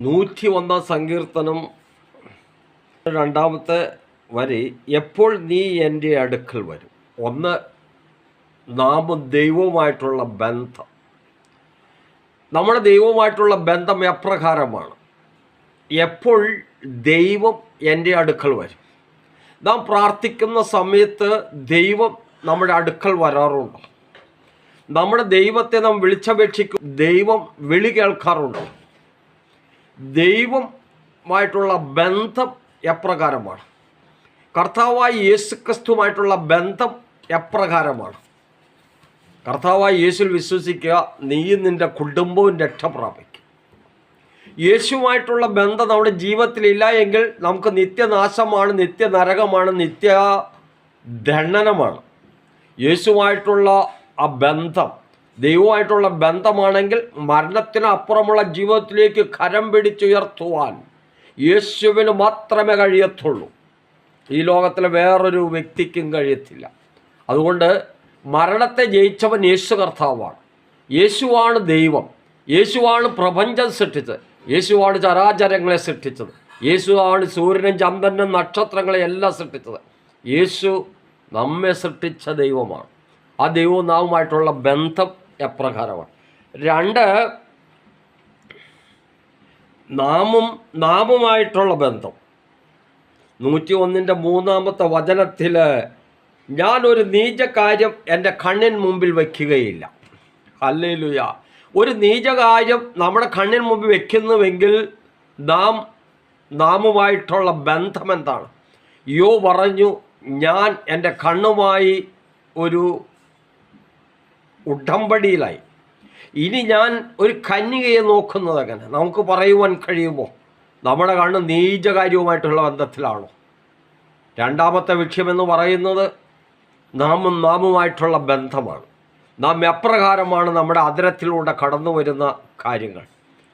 നൂറ്റി ഒന്നാം സങ്കീർത്തനം. രണ്ടാമത്തെ വരി എപ്പോൾ നീ എന്റെ അടുക്കൽ വരും? ഒന്ന് നാമും ദൈവവുമായിട്ടുള്ള ബന്ധം. നമ്മുടെ ദൈവവുമായിട്ടുള്ള ബന്ധം എപ്രകാരമാണ്? എപ്പോൾ ദൈവം എന്റെ അടുക്കൽ വരും? നാം പ്രാർത്ഥിക്കുന്ന സമയത്ത് ദൈവം നമ്മുടെ അടുക്കൽ വരാറുണ്ടോ. നമ്മുടെ ദൈവത്തെ നാം വിളിച്ചപേക്ഷിക്കും ദൈവം വിളി കേൾക്കാറുണ്ട്. ദൈവമായിട്ടുള്ള ബന്ധം എപ്രകാരമാണ്? കർത്താവായ യേശുക്രിസ്തുമായിട്ടുള്ള ബന്ധം എപ്രകാരമാണ്? കർത്താവായ യേശുവിൽ വിശ്വസിക്കുക നീയും നിന്റെ കുടുംബവും രക്ഷ പ്രാപിക്കും. യേശുവായിട്ടുള്ള ബന്ധം നമ്മുടെ ജീവിതത്തിലില്ല എങ്കിൽ നമുക്ക് നിത്യനാശമാണ് നിത്യനരകമാണ് നിത്യ ദണ്ഡനമാണ് യേശുവായിട്ടുള്ള ആ ബന്ധം ദൈവമായിട്ടുള്ള ബന്ധമാണെങ്കിൽ മരണത്തിനപ്പുറമുള്ള ജീവിതത്തിലേക്ക് കരം പിടിച്ചുയർത്തുവാൻ യേശുവിന് മാത്രമേ കഴിയത്തുള്ളൂ. ഈ ലോകത്തിലെ വേറൊരു വ്യക്തിക്കും കഴിയത്തില്ല. അതുകൊണ്ട് മരണത്തെ ജയിച്ചവൻ യേശു കർത്താവാണ്. യേശുവാണ് ദൈവം. യേശുവാണ് പ്രപഞ്ചം സൃഷ്ടിച്ചത്. യേശുവാണ് ചരാചരങ്ങളെ സൃഷ്ടിച്ചത്. യേശുവാണ് സൂര്യനും ചന്ദ്രനും നക്ഷത്രങ്ങളെ എല്ലാം സൃഷ്ടിച്ചത്. യേശു നമ്മെ സൃഷ്ടിച്ച ദൈവമാണ്. ആ ദൈവവും നാവുമായിട്ടുള്ള ബന്ധം എപ്രകാരമാണ്. രണ്ട് നാമും നാമുമായിട്ടുള്ള ബന്ധം. നൂറ്റി ഒന്നിന്റെ മൂന്നാമത്തെ വചനത്തിൽ ഞാനൊരു നീചകാര്യം എന്റെ കണ്ണിന് മുമ്പിൽ വയ്ക്കുകയില്ല. അല്ലേലുയ ഒരു നീചകാര്യം നമ്മുടെ കണ്ണിന് മുമ്പിൽ വയ്ക്കുന്നുവെങ്കിൽ നാം നാമുമായിട്ടുള്ള ബന്ധം എന്താണ് യോ പറഞ്ഞു ഞാൻ എന്റെ കണ്ണുമായി ഒരു ഉടമ്പടിയിലായി. ഇനി ഞാൻ ഒരു കന്യകയെ നോക്കുന്നത് അങ്ങനെ നമുക്ക് പറയുവാൻ കഴിയുമോ? നമ്മുടെ കണ്ണ് നീചകാര്യവുമായിട്ടുള്ള ബന്ധത്തിലാണോ? രണ്ടാമത്തെ വിഷയമെന്ന് പറയുന്നത് നാമും നാമുമായിട്ടുള്ള ബന്ധമാണ്. നാം എപ്രകാരമാണ് നമ്മുടെ അതിരത്തിലൂടെ കടന്നു വരുന്ന കാര്യങ്ങൾ?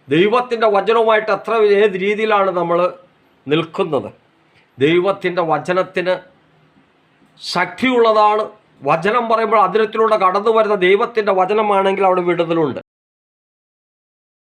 ദൈവത്തിന്റെ വചനവുമായിട്ട് എത്ര ഏത് രീതിയിലാണ് നമ്മൾ നിൽക്കുന്നത്? ദൈവത്തിന്റെ വചനത്തിന് ശക്തിയുള്ളതാണ് വചനം പറയുമ്പോൾ അതിരത്തിലൂടെ കടന്നു വരുന്ന ദൈവത്തിന്റെ വചനമാണെങ്കിൽ അവിടെ വിടുതലുണ്ട്.